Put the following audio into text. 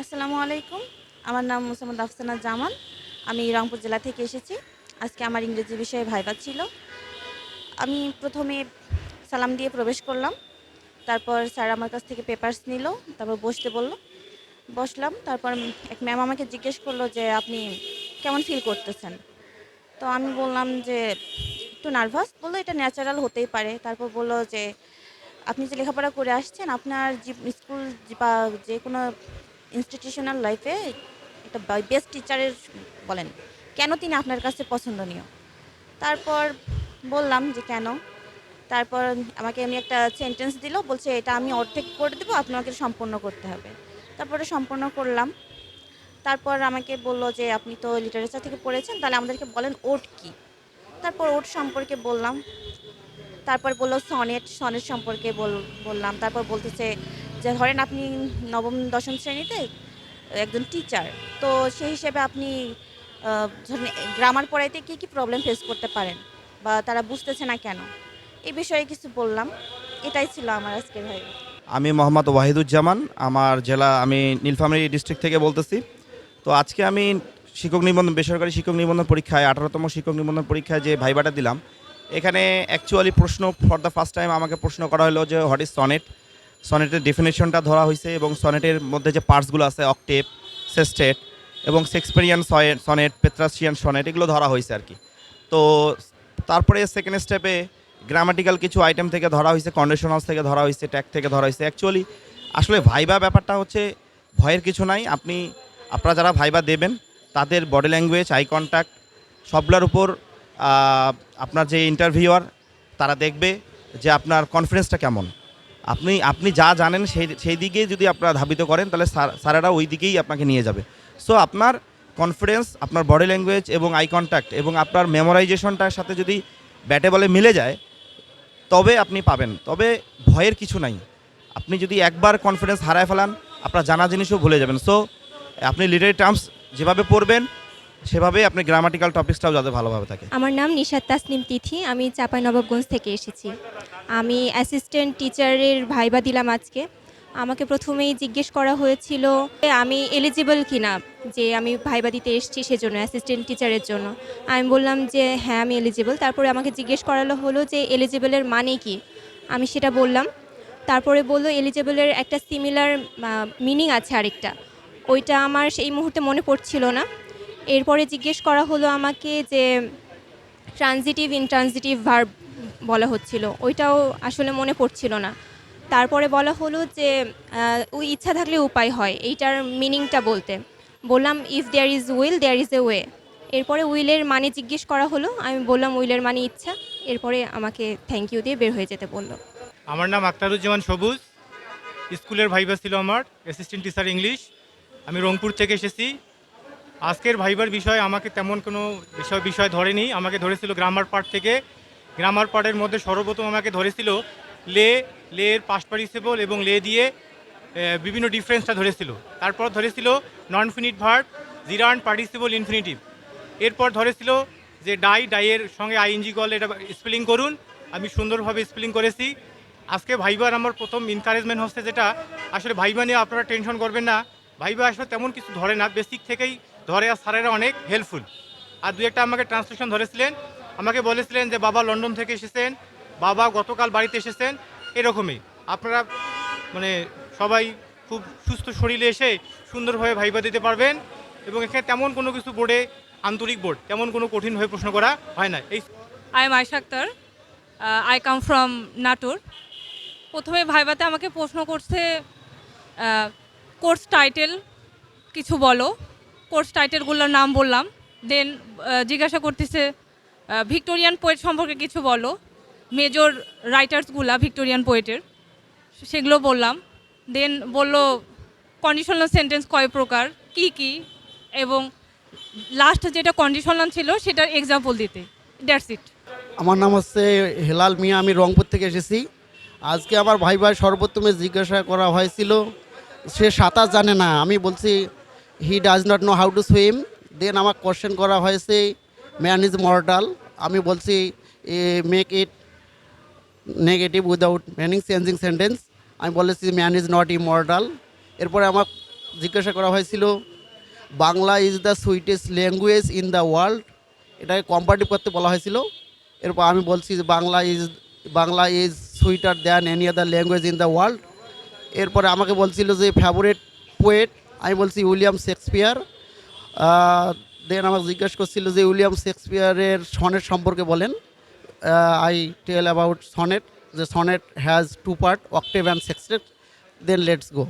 আসসালামু আলাইকুম। আমার নাম মুসাম্মদ আফসানা জামান। আমি রংপুর জেলা থেকে এসেছি। আজকে আমার ইংরেজি বিষয়ে ভাইবা ছিল। আমি প্রথমে সালাম দিয়ে প্রবেশ করলাম। তারপর স্যার আমার কাছ থেকে পেপারস নিল। তারপর বসতে বলল। বসলাম। তারপর এক ম্যাম আমাকে জিজ্ঞেস করল যে, আপনি কেমন ফিল করতেছেন? তো আমি বললাম যে, একটু নার্ভাস বলল, এটা ন্যাচারাল হতেই পারে। তারপর বলল যে, আপনি যে লেখাপড়া করে আসছেন, আপনার স্কুল বা যে কোনো ইনস্টিটিউশনাল লাইফে একটা বেস্ট টিচারের বলেন, কেন তিনি আপনার কাছে পছন্দনীয়? তারপর বললাম যে, কেন? তারপর আমাকে এমনি একটা সেন্টেন্স দিল, বলছে, এটা আমি অর্ধেক করে দেবো, আপনাকে সম্পূর্ণ করতে হবে। তারপরে সম্পূর্ণ করলাম। তারপর আমাকে বলল যে, আপনি তো লিটারেচার থেকে পড়েছেন, তাহলে আমাদেরকে বলেন ওট কি? তারপর ওট সম্পর্কে বললাম। তারপর বলল সনেট সনেট সম্পর্কে বল- বললাম। তারপর বলতেছে যে ধরেন আপনি নবম, দশম শ্রেণীতে একজন টিচার তো সেই হিসেবে আপনি গ্রামার পড়াইতে কী কী প্রবলেম ফেস করতে পারেন বা তারা বুঝতেছে না কেন? এই বিষয়ে কিছু বললাম। এটাই ছিল আমার আজকের ভাই। আমি মোহাম্মদ ওয়াহিদুজ্জামান, আমার জেলা, আমি নীলফামারী ডিস্ট্রিক্ট থেকে বলতেছি। তো আজকে আমি শিক্ষক নিবন্ধন, বেসরকারি শিক্ষক নিবন্ধন পরীক্ষায়, আঠারোতম শিক্ষক নিবন্ধন পরীক্ষায় যে ভাইবাটা দিলাম, এখানে অ্যাকচুয়ালি প্রশ্ন ফর দ্য ফার্স্ট টাইম আমাকে প্রশ্ন করা হলো যে হোয়াট ইজ সনেট সনেটের ডেফিনেশনটা ধরা হয়েছে এবং সনেটের মধ্যে যে পার্টসগুলো আছে অক্টেপ সেস্টেট এবং শেক্সপিরিয়ান সনেট, পেত্রাসিয়ান সনেট, এগুলো ধরা হয়েছে আর কি। তো তারপরে সেকেন্ড স্টেপে গ্রামাটিক্যাল কিছু আইটেম থেকে ধরা হয়েছে কন্ডিশনালস থেকে ধরা হয়েছে ট্যাগ থেকে ধরা হয়েছে অ্যাকচুয়ালি আসলে ভাইবা ব্যাপারটা হচ্ছে ভয়ের কিছু নাই। আপনি, আপনারা যারা ভাইবা দেবেন, তাদের বডি ল্যাঙ্গুয়েজ আই কন্ট্যাক্ট সবগুলোর উপর আপনার যে ইন্টারভিউয়ার তারা দেখবে যে আপনার কনফিডেন্সটা কেমন। আপনি আপনি যা জানেন সেই সেই দিকেই যদি আপনারা ধাবিত করেন, তাহলে স্যারেরা ওই দিকেই আপনাকে নিয়ে যাবে। সো আপনার কনফিডেন্স আপনার বডি ল্যাঙ্গুয়েজ এবং আই কন্ট্যাক্ট এবং আপনার মেমোরাইজেশনটার সাথে যদি ব্যাটে বলে মিলে যায়, তবে আপনি পাবেন। তবে ভয়ের কিছু নাই। আপনি যদি একবার কনফিডেন্স হারায় ফেলান, আপনার জানা জিনিসও ভুলে যাবেন। সো আপনি লিটারি টার্মস যেভাবে পড়বেন সেভাবেই আপনি গ্রামাটিক্যাল টপিক্সটাও যাতে ভালোভাবে থাকে। আমার নাম নিশাদ তাসনিম তিথি, আমি চাপাই নবাবগঞ্জ থেকে এসেছি। আমি অ্যাসিস্ট্যান্ট টিচারের ভাইবা দিলাম আজকে। আমাকে প্রথমেই জিজ্ঞেস করা হয়েছিল আমি এলিজিবল কিনা, যে আমি ভাইবা দিতে এসেছি সেজন্য অ্যাসিস্ট্যান্ট টিচারের জন্য। আমি বললাম যে হ্যাঁ আমি এলিজিবল তারপরে আমাকে জিজ্ঞেস করালো হলো যে এলিজিবলের মানে কি? আমি সেটা বললাম। তারপরে বলল এলিজিবলের একটা সিমিলার মিনিং আছে আরেকটা। ওইটা আমার সেই মুহূর্তে মনে পড়ছিল না। এরপরে জিজ্ঞেস করা হলো আমাকে যে ট্রানজিটিভ, ইনট্রানজিটিভ ভার্ব বলা হচ্ছিল, ওইটাও আসলে মনে পড়ছিল না। তারপরে বলা হলো যে ওই ইচ্ছা থাকলে উপায় হয়, এইটার মিনিংটা বলতে। বললাম if there is will there is a way এরপরে উইলের মানে জিজ্ঞেস করা হলো, আমি বললাম, উইলের মানে ইচ্ছা। এরপরে আমাকে থ্যাংক ইউ দিয়ে বের হয়ে যেতে বলল। আমার নাম আক্তারুজ্জামান সবুজ, স্কুলের ভাইবা ছিল আমার অ্যাসিস্ট্যান্ট টিচার ইংলিশ আমি রংপুর থেকে এসেছি আজকের ভাইবার বিষয় আমাকে তেমন কোনো বিষয় বিষয় ধরেনি। আমাকে ধরেছিল গ্রামার পার্ট থেকে। গ্রামার পার্টের মধ্যে সর্বপ্রথম আমাকে ধরেছিল লে লে এর পাস্ট পার্টিসিপল এবং লে দিয়ে বিভিন্ন ডিফারেন্সটা ধরেছিল। তারপর ধরেছিল non finite verb gerund participle infinitive এরপর ধরেছিল যে ডাই ডাইয়ের সঙ্গে আইএনজি কল এটা স্পেলিং করুন। আমি সুন্দরভাবে স্পেলিং করেছি। আজকে ভাইবার আমার প্রথম এনকারেজমেন্ট হচ্ছে যেটা, আসলে ভাইবা নিয়ে আপনারা টেনশন করবেন না। ভাইবা আসলে তেমন কিছু ধরে না। বেসিক থেকেই ধরে আর স্যারেরা অনেক হেল্পফুল আর দু একটা আমাকে ট্রান্সলেশন ধরেছিলেন, আমাকে বলেছিলেন যে বাবা লন্ডন থেকে এসেছেন, বাবা গতকাল বাড়িতে এসেছেন, এরকমই। আপনারা মানে সবাই খুব সুস্থ শরীরে এসে সুন্দরভাবে ভাইবা দিতে পারবেন এবং এখানে তেমন কোনো কিছু বোর্ডে আন্তরিক বোর্ড তেমন কোনো কঠিনভাবে প্রশ্ন করা হয় না। এই I am Ayesha Akter I come from Natore প্রথমে ভাইবাতে আমাকে প্রশ্ন করছে কোর্স টাইটেল কিছু বলো। কোর্স টাইটেলগুলোর নাম বললাম। দেন জিজ্ঞাসা করতেছে ভিক্টোরিয়ান পোয়েট সম্পর্কে কিছু বলো। মেজর রাইটার্সগুলা ভিক্টোরিয়ান পোয়েটের সেগুলো বললাম। দেন বলল কন্ডিশনাল সেন্টেন্স কয় প্রকার, কি কি, এবং লাস্ট যেটা কন্ডিশনাল ছিল, সেটার এক্সাম্পল দিতে। দ্যাটস ইট আমার নাম হচ্ছে হেলাল মিয়া, আমি রংপুর থেকে এসেছি। আজকে আমার ভাই ভাই সর্বোত্তমে জিজ্ঞাসা করা হয়েছিল, সে সাঁতার জানে না। আমি বলছি he does not know how to swim then আমার কোশ্চেন করা হয়েছে ম্যান ইজ মর্টাল আমি বলছি make it negative without meaning changing sentence আমি বলেছি ম্যান ইজ নট ইমর্টাল এরপরে আমার জিজ্ঞাসা করা হয়েছিল, Bangla is the sweetest language in the world এটাকে কম্পারেটিভ করতে বলা হয়েছিল। এরপর আমি বলছি যে Bangla is Bangla is sweeter than any other language in the world এরপরে আমাকে বলছিল যে ফেভারিট পোয়েট আমি বলছি উইলিয়াম শেক্সপিয়ার দেন আমাকে জিজ্ঞেস করছিল যে উইলিয়াম শেক্সপিয়ারের সনেট সম্পর্কে বলেন। আই টেল অ্যাবাউট সনেট, যে sonnet has two part octave and sextet then let's go